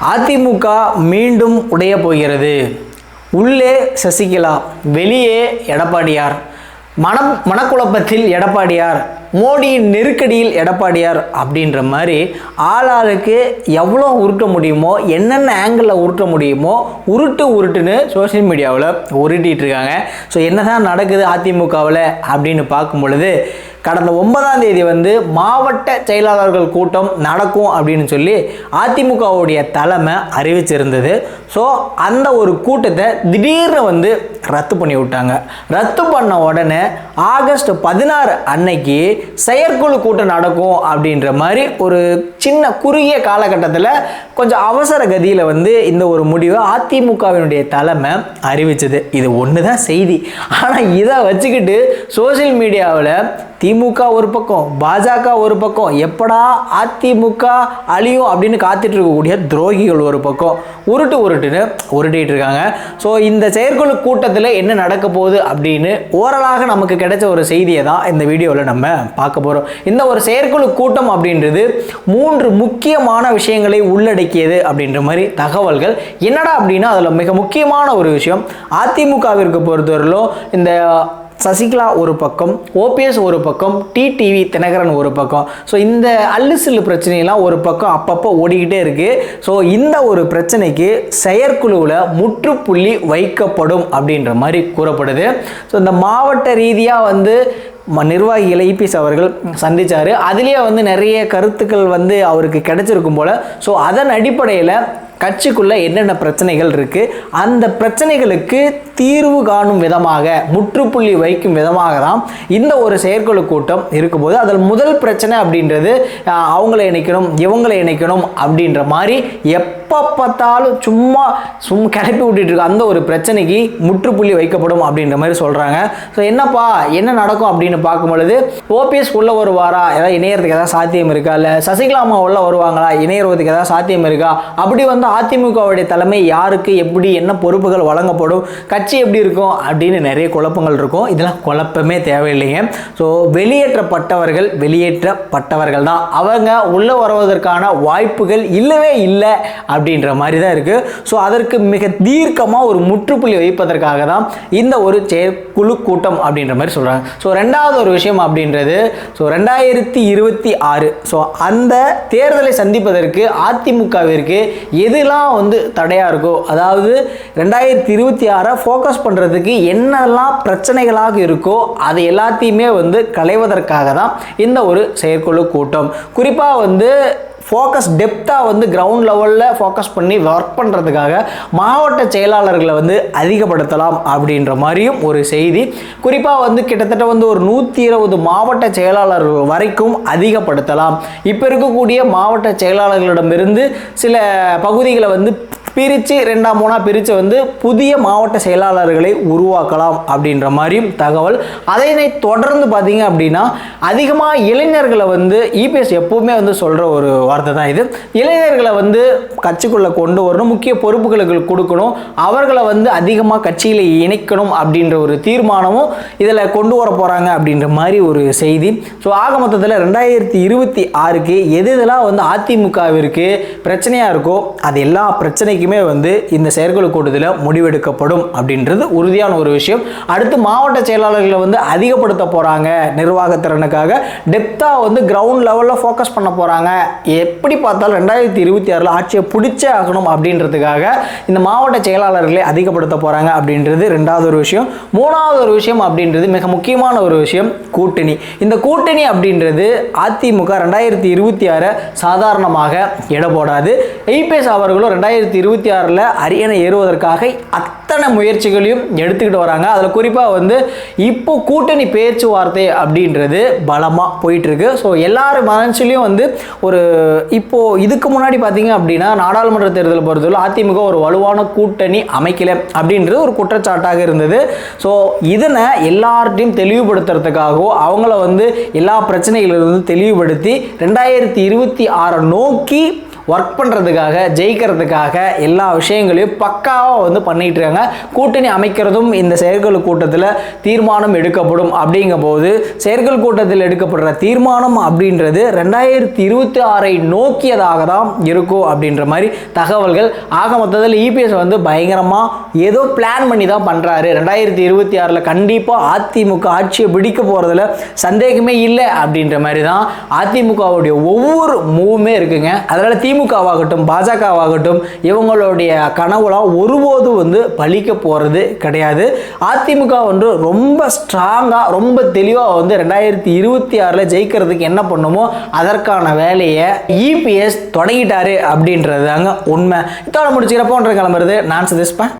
அதிமுக மீண்டும் உடைய போகிறது. உள்ளே சசிகலா வெளியே எடப்பாடியார். மனம் மனக்குழப்பத்தில் எடப்பாடியார். மோடியின் நெருக்கடியில் எடப்பாடியார் அப்படின்ற மாதிரி ஆளாளுக்கு எவ்வளோ உருட்ட முடியுமோ என்னென்ன ஆங்கிளில் உருட்ட முடியுமோ உருட்டு உருட்டுன்னு சோஷியல் மீடியாவில் உருட்டிகிட்டு இருக்காங்க. ஸோ என்ன தான் நடக்குது அதிமுகவில் அப்படின்னு பார்க்கும் பொழுது கடந்த ஒன்பதாம் தேதி வந்து மாவட்ட செயலாளர்கள் கூட்டம் நடக்கும் அப்படின்னு சொல்லி அதிமுகவுடைய தலைமை அறிவிச்சிருந்தது. ஸோ அந்த ஒரு கூட்டத்தை திடீர்னு வந்து ரத்து பண்ணி விட்டாங்க ரத்து பண்ண உடனே ஆகஸ்ட் பதினாறு அன்னைக்கு செயற்குழு கூட்டம் நடக்கும் அப்படின்ற மாதிரி ஒரு சின்ன குறுகிய காலகட்டத்தில் கொஞ்சம் அவசர கதியில் வந்து இந்த ஒரு முடிவை அதிமுகவினுடைய தலைமை அறிவிச்சது. இது ஒன்று தான் செய்தி. ஆனால் இதை வச்சுக்கிட்டு சோஷியல் மீடியாவில் திமுக ஒரு பக்கம் பாஜக ஒரு பக்கம் எப்படா அதிமுக அழியும் அப்படின்னு காத்துட்டு இருக்கக்கூடிய துரோகிகள் ஒரு பக்கம் உருட்டு உருட்டுன்னு உருட்டிட்டு இருக்காங்க. ஸோ இந்த செயற்குழு கூட்டத்தில் என்ன நடக்க போகுது அப்படின்னு ஓரலாக நமக்கு கிடைச்ச ஒரு செய்தியை தான் இந்த வீடியோவில் நம்ம பார்க்க போகிறோம் இந்த ஒரு செயற்குழு கூட்டம் அப்படின்றது மூன்று முக்கியமான விஷயங்களை உள்ளடக்கியது அப்படின்ற மாதிரி தகவல்கள். என்னடா அப்படின்னா அதில் மிக முக்கியமான ஒரு விஷயம் அதிமுகவிற்கு பொறுத்தவரையிலும் இந்த சசிகலா ஒரு பக்கம் ஓபிஎஸ் ஒரு பக்கம் டிடிவி தினகரன் ஒரு பக்கம். ஸோ இந்த அல்லு சில்லு பிரச்சனையெல்லாம் ஒரு பக்கம் அப்பப்போ ஓடிக்கிட்டே இருக்குது ஸோ இந்த ஒரு பிரச்சனைக்கு செயற்குழுவில் முற்றுப்புள்ளி வைக்கப்படும் அப்படின்ற மாதிரி கூறப்படுது. ஸோ இந்த மாவட்ட ரீதியாக வந்து நிர்வாகிகளை இபிஎஸ் அவர்கள் சந்தித்தார் அதுலேயே வந்து நிறைய கருத்துக்கள் வந்து அவருக்கு கிடைச்சிருக்கும் போல். ஸோ அதன் அடிப்படையில் கட்சிக்குள்ளே என்னென்ன பிரச்சனைகள் இருக்குது அந்த பிரச்சனைகளுக்கு தீர்வு காணும் விதமாக முற்றுப்புள்ளி வைக்கும் விதமாக தான் இந்த ஒரு செயற்குழு கூட்டம் இருக்கும்போது அதில் முதல் பிரச்சனை அப்படின்றது அவங்கள இணைக்கணும் இவங்களை இணைக்கணும் அப்படின்ற மாதிரி எப்போ பார்த்தாலும் சும்மா சும்மா கிளப்பி விட்டுட்டு இருக்க அந்த ஒரு பிரச்சனைக்கு முற்றுப்புள்ளி வைக்கப்படும் அப்படின்ற மாதிரி சொல்கிறாங்க ஸோ என்னப்பா என்ன நடக்கும் அப்படின்னு பார்க்கும் பொழுது ஓபிஎஸ் உள்ள வருவாரா? ஏதாவது இணையறதுக்கு ஏதாவது சாத்தியம் இருக்கா? இல்லை சசிகலா அம்மா உள்ள வருவாங்களா? இணையறதுக்கு ஏதாவது சாத்தியம் இருக்கா? அப்படி வந்து அதிமுகவுடைய தலைமை யாருக்கு எப்படி என்ன பொறுப்புகள் வழங்கப்படும் கட்சி எப்படி இருக்கும் அப்படின்னு நிறைய குழப்பங்கள் இருக்கும். இதெல்லாம் குழப்பமே தேவையில்லைங்க. ஸோ வெளியேற்றப்பட்டவர்கள் வெளியேற்றப்பட்டவர்கள் தான். அவங்க உள்ள வருவதற்கான வாய்ப்புகள் இல்லவே இல்லை அப்படின்ற மாதிரி தான் இருக்குது ஸோ அதற்கு மிக தீர்க்கமாக ஒரு முற்றுப்புள்ளி வைப்பதற்காக தான் இந்த ஒரு செயற்குழு கூட்டம் அப்படின்ற மாதிரி சொல்கிறாங்க ஸோ ரெண்டாவது ஒரு விஷயம் அப்படின்றது ஸோ ரெண்டாயிரத்தி இருபத்தி ஆறு. ஸோ அந்த தேர்தலை சந்திப்பதற்கு அதிமுகவிற்கு எதெல்லாம் வந்து தடையாக இருக்கோ அதாவது ரெண்டாயிரத்தி இருபத்தி ஆறை ஃபோக்கஸ் பண்ணுறதுக்கு என்னெல்லாம் பிரச்சனைகளாக இருக்கோ அது எல்லாத்தையுமே வந்து களைவதற்காக தான் இந்த ஒரு செயற்குழு கூட்டம். குறிப்பாக வந்து ஃபோக்கஸ் டெப்த்தாக வந்து கிரவுண்ட் லெவலில் ஃபோக்கஸ் பண்ணி ஒர்க் பண்ணுறதுக்காக மாவட்ட செயலாளர்களை வந்து அதிகப்படுத்தலாம் அப்படின்ற மாதிரியும் ஒரு செய்தி. குறிப்பாக வந்து கிட்டத்தட்ட வந்து ஒரு நூற்றி இருபது மாவட்ட செயலாளர்கள் வரைக்கும் அதிகப்படுத்தலாம். இப்போ இருக்கக்கூடிய மாவட்ட செயலாளர்களிடமிருந்து சில பகுதிகளை வந்து பிரித்து ரெண்டாம் மூணாக பிரித்து வந்து புதிய மாவட்ட செயலாளர்களை உருவாக்கலாம் அப்படின்ற மாதிரியும் தகவல். அதனை தொடர்ந்து பார்த்தீங்க அப்படின்னா அதிகமாக இளைஞர்களை வந்து இபிஎஸ் எப்போவுமே வந்து சொல்கிற ஒரு வார்த்தை தான் இது. இளைஞர்களை வந்து கட்சிக்குள்ளே கொண்டு வரணும் முக்கிய பொறுப்புகளுக்கு கொடுக்கணும் அவர்களை வந்து அதிகமாக கட்சியில் இணைக்கணும் அப்படின்ற ஒரு தீர்மானமும் இதில் கொண்டு வர போகிறாங்க அப்படின்ற மாதிரி ஒரு செய்தி. ஸோ ஆக மொத்தத்தில் ரெண்டாயிரத்தி இருபத்தி ஆறுக்கு எது எதெல்லாம் வந்து அதிமுகவிற்கு பிரச்சனையாக இருக்கோ அது எல்லா பிரச்சனைக்கும் வந்து இந்த செயற்குழு கூட்டத்தில் முடிவெடுக்கப்படும் அப்படின்றது உறுதியான ஒரு விஷயம். அடுத்து மாவட்ட செயலாளர்களை வந்து அதிகப்படுத்த போகிறாங்க நிர்வாகத்திறனுக்காக. டெப்த்தாக வந்து கிரவுண்ட் லெவலில் ஃபோக்கஸ் பண்ண போகிறாங்க எப்படி பார்த்தாலும் ரெண்டாயிரத்தி இருபத்தி ஆறில் ஆட்சியை பிடிச்சே ஆகணும் அப்படின்றதுக்காக இந்த மாவட்ட செயலாளர்களை அதிகப்படுத்த போகிறாங்க அப்படின்றது ரெண்டாவது ஒரு விஷயம். மூணாவது ஒரு விஷயம் அப்படின்றது மிக முக்கியமான ஒரு விஷயம் கூட்டணி. இந்த கூட்டணி அப்படின்றது அதிமுக ரெண்டாயிரத்தி இருபத்தி ஆறை சாதாரணமாக எடை போடாது. ஐபிஎஸ் அவர்களும் ரெண்டாயிரத்தி இருபத்தி ஆறில் அரியணை ஏறுவதற்காக அத்தனை முயற்சிகளையும் எடுத்துக்கிட்டு வராங்க. அதில் குறிப்பாக வந்து இப்போ கூட்டணி பேச்சுவார்த்தை அப்படின்றது பலமாக போயிட்டுருக்கு. ஸோ எல்லார் மனசுலையும் வந்து ஒரு இப்போது இதுக்கு முன்னாடி பார்த்தீங்க அப்படின்னா நாடாளுமன்ற தேர்தலை பொறுத்தவரை அதிமுக ஒரு வலுவான கூட்டணி அமைக்கல அப்படின்றது ஒரு குற்றச்சாட்டாக இருந்தது. ஸோ இதனை எல்லார்ட்டையும் தெளிவுபடுத்துறதுக்காகவோ அவங்கள வந்து எல்லா பிரச்சனைகளிலிருந்து தெளிவுபடுத்தி ரெண்டாயிரத்தி இருபத்தி ஆறை நோக்கி ஒர்க் பண்ணுறதுக்காக ஜெயிக்கிறதுக்காக எல்லா விஷயங்களையும் பக்காவாக வந்து பண்ணிகிட்டு இருக்காங்க. கூட்டணி அமைக்கிறதும் இந்த செயற்குழு கூட்டத்தில் தீர்மானம் எடுக்கப்படும் அப்படிங்கும்போது செயற்குழு கூட்டத்தில் எடுக்கப்படுற தீர்மானம் அப்படின்றது ரெண்டாயிரத்தி இருபத்தி ஆறை நோக்கியதாக தான் இருக்கும் அப்படின்ற மாதிரி தகவல்கள். ஆக மொத்தத்தில் இபிஎஸ் வந்து பயங்கரமாக ஏதோ பிளான் பண்ணி தான் பண்ணுறாரு ரெண்டாயிரத்தி இருபத்தி ஆறில் கண்டிப்பாக அதிமுக ஆட்சியை பிடிக்க போகிறதுல சந்தேகமே இல்லை அப்படின்ற மாதிரி தான் அதிமுகவுடைய ஒவ்வொரு மூவுமே இருக்குங்க. அதனால் திமுகவாகட்டும் பாஜகவாகட்டும் இவங்களுடைய கனவுலாம் ஒருபோதும் வந்து பழிக்க போகிறது கிடையாது. அதிமுக வந்து ரொம்ப ஸ்ட்ராங்காக ரொம்ப தெளிவாக வந்து ரெண்டாயிரத்தி இருபத்தி ஆறில் ஜெயிக்கிறதுக்கு என்ன பண்ணுமோ அதற்கான வேலையை இபிஎஸ் தொடங்கிட்டாரு அப்படின்றது தாங்க உண்மை இதோட முடிச்சுக்கிறப்போன்ற கிளம்புறது நான் சதீஷ்பேன்